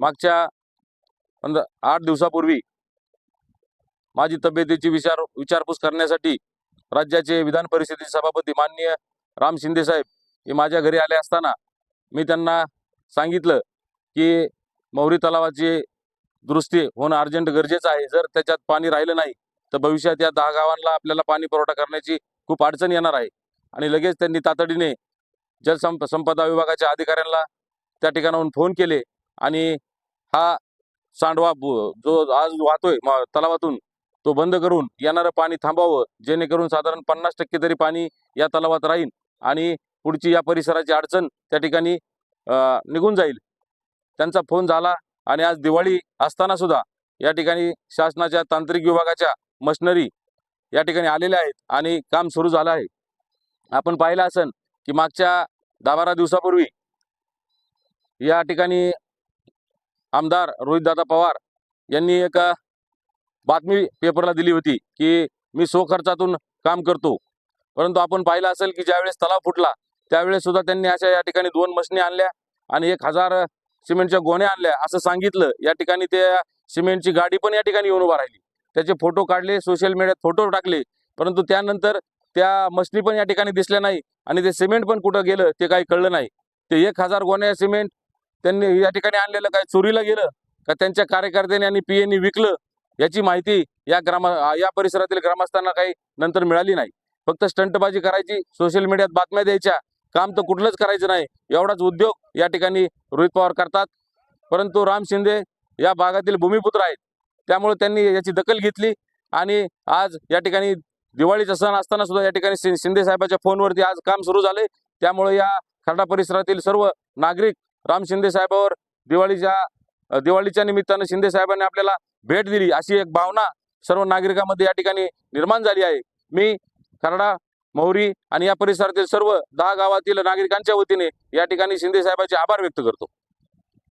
मागच्या पंधरा आठ दिवसापूर्वी माझी तब्येतीची विचार विचारपूस करण्यासाठी राज्याचे विधान परिषदेचे सभापती माननीय राम शिंदे साहेब हे माझ्या घरी आले असताना मी त्यांना सांगितलं की मौरी तलावाची दुरुस्ती होणं अर्जंट गरजेचं आहे. जर त्याच्यात पाणी राहिलं नाही तर भविष्यात या दहा गावांना आपल्याला पाणी पुरवठा करण्याची खूप अडचण येणार आहे. आणि लगेच त्यांनी तातडीने जलसंप संपदा विभागाच्या अधिकाऱ्यांना त्या ठिकाणाहून फोन केले. आणि हा सांडवा जो आज वाहतोय तलावातून तो बंद करून येणारं पाणी थांबावं जेणेकरून साधारण पन्नास टक्के तरी पाणी या तलावात राहील आणि पुढची या परिसराची अडचण त्या ठिकाणी अं, निघून जाईल. त्यांचा फोन झाला आणि आज दिवाळी असताना सुद्धा या ठिकाणी शासनाच्या तांत्रिक विभागाच्या मशनरी या ठिकाणी आलेल्या आहेत आणि काम सुरू झालं आहे. आपण पाहिलं असन की मागच्या दहा बारा दिवसापूर्वी या ठिकाणी आमदार रोहितदादा पवार यांनी एक बातमी पेपरला दिली होती की मी स्वखर्चातून काम करतो. परंतु आपण पाहिलं असेल की ज्यावेळेस तलाव फुटला त्यावेळेस सुद्धा त्यांनी अशा या ठिकाणी दोन मशनी आणल्या आणि एक हजार सिमेंटच्या गोण्या आणल्या असं सांगितलं. या ठिकाणी त्या सिमेंटची गाडी पण या ठिकाणी येऊन उभा राहिली. त्याचे फोटो काढले सोशल मीडियात फोटो टाकले. परंतु त्यानंतर त्या मशनी पण या ठिकाणी दिसल्या नाही आणि ते सिमेंट पण कुठं गेलं ते काही कळलं नाही. ते एक हजार गोण्या सिमेंट त्यांनी या ठिकाणी आणलेलं काय? चोरीला गेलं का त्यांच्या कार्यकर्त्यांनी आणि पीएनी विकलं? याची माहिती या ग्राम या परिसरातील ग्रामस्थांना काही नंतर मिळाली नाही. फक्त स्टंटबाजी करायची सोशल मीडियात बातम्या द्यायच्या काम तर कुठलंच करायचं नाही. एवढाच उद्योग या ठिकाणी रोहित पवार करतात. परंतु राम शिंदे या भागातील भूमिपुत्र आहेत. त्यामुळे त्यांनी याची दखल घेतली आणि आज या ठिकाणी दिवाळीचा सण असताना सुद्धा या ठिकाणी शिंदे साहेबाच्या फोनवरती आज काम सुरू झाले. त्यामुळे या खरडा परिसरातील सर्व नागरिक राम शिंदे साहेबावर दिवाळीच्या दिवाळीच्या निमित्तानं शिंदे साहेबांनी आपल्याला भेट दिली. अशी एक भावना सर्व नागरिकांमध्ये या ठिकाणी निर्माण झाली आहे. मी खरडा मोहरी आणि या परिसरातील सर्व दहा गावातील नागरिकांच्या वतीने या ठिकाणी शिंदे साहेबांचे आभार व्यक्त करतो.